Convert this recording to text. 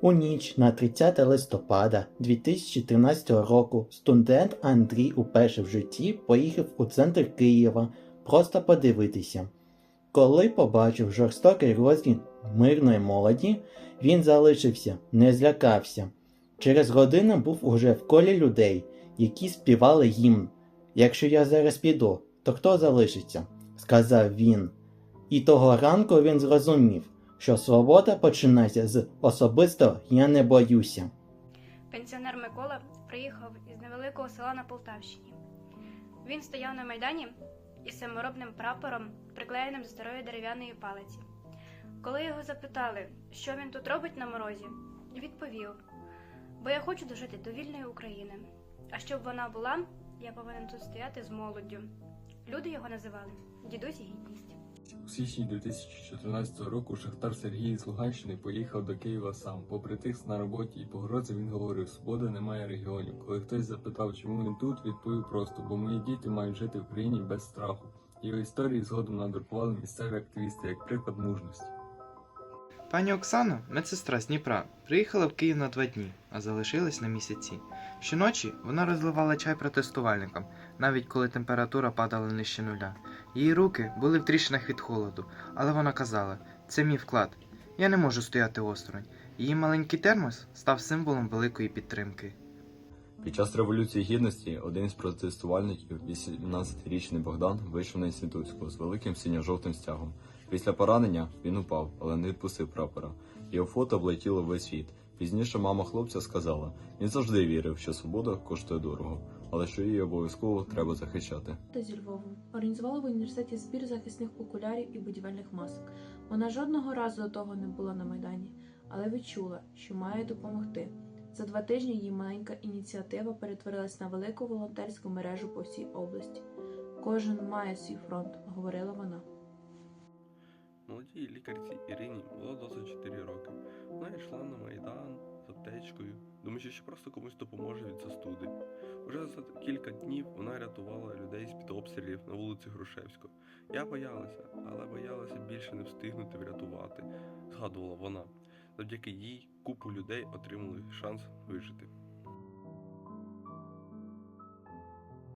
У ніч на 30 листопада 2013 року студент Андрій уперше в житті поїхав у центр Києва просто подивитися. Коли побачив жорстокий розгін мирної молоді, він залишився, не злякався. Через годину був уже в колі людей, які співали гімн. Якщо я зараз піду, то хто залишиться? сказав він. І того ранку він зрозумів, що свобода починається з особисто я не боюся. Пенсіонер Микола приїхав із невеликого села на Полтавщині. Він стояв на майдані із саморобним прапором, приклеєним до старої дерев'яної палиці. Коли його запитали, що він тут робить на морозі, відповів: Бо я хочу дожити до вільної України. А щоб вона була, я повинен тут стояти з молоддю. Люди його називали дідусь і гідність. У січні 2014 року Шахтар Сергій з Луганщини поїхав до Києва сам. Попри тиск на роботі і погрози, він говорив: свободи немає регіонів. Коли хтось запитав, чому він тут, відповів просто: бо мої діти мають жити в країні без страху. Його історії згодом надрукували місцеві активісти як приклад мужності. Пані Оксана, медсестра з Дніпра, приїхала в Київ на два дні, а залишилась на місяці. Щоночі вона розливала чай протестувальникам, навіть коли температура падала нижче нуля. Її руки були в тріщинах від холоду, але вона казала: це мій вклад. Я не можу стояти осторонь. Її маленький термос став символом великої підтримки. Під час Революції Гідності один з протестувальників, 18-річний Богдан, вийшов на інститутську з великим синьо-жовтим стягом. Після поранення він упав, але не відпустив прапора. Його фото облетіло весь світ. Пізніше мама хлопця сказала: він завжди вірив, що свобода коштує дорого, але що її обов'язково треба захищати. та зі Львовом організувала в університеті збір захисних окулярів і будівельних масок. Вона жодного разу до того не була на майдані, але відчула, що має допомогти. За два тижні її маленька ініціатива перетворилась на велику волонтерську мережу по всій області. Кожен має свій фронт, говорила вона. Молодій лікарці Ірині було 24 роки. Вона йшла на майдан з аптечкою, думаючи, що просто комусь допоможе від застуди. Уже за кілька днів вона рятувала людей з-під обстрілів на вулиці Грушевського. Я боялася, але боялася більше не встигнути врятувати, згадувала вона. Завдяки їй купу людей отримали шанс вижити.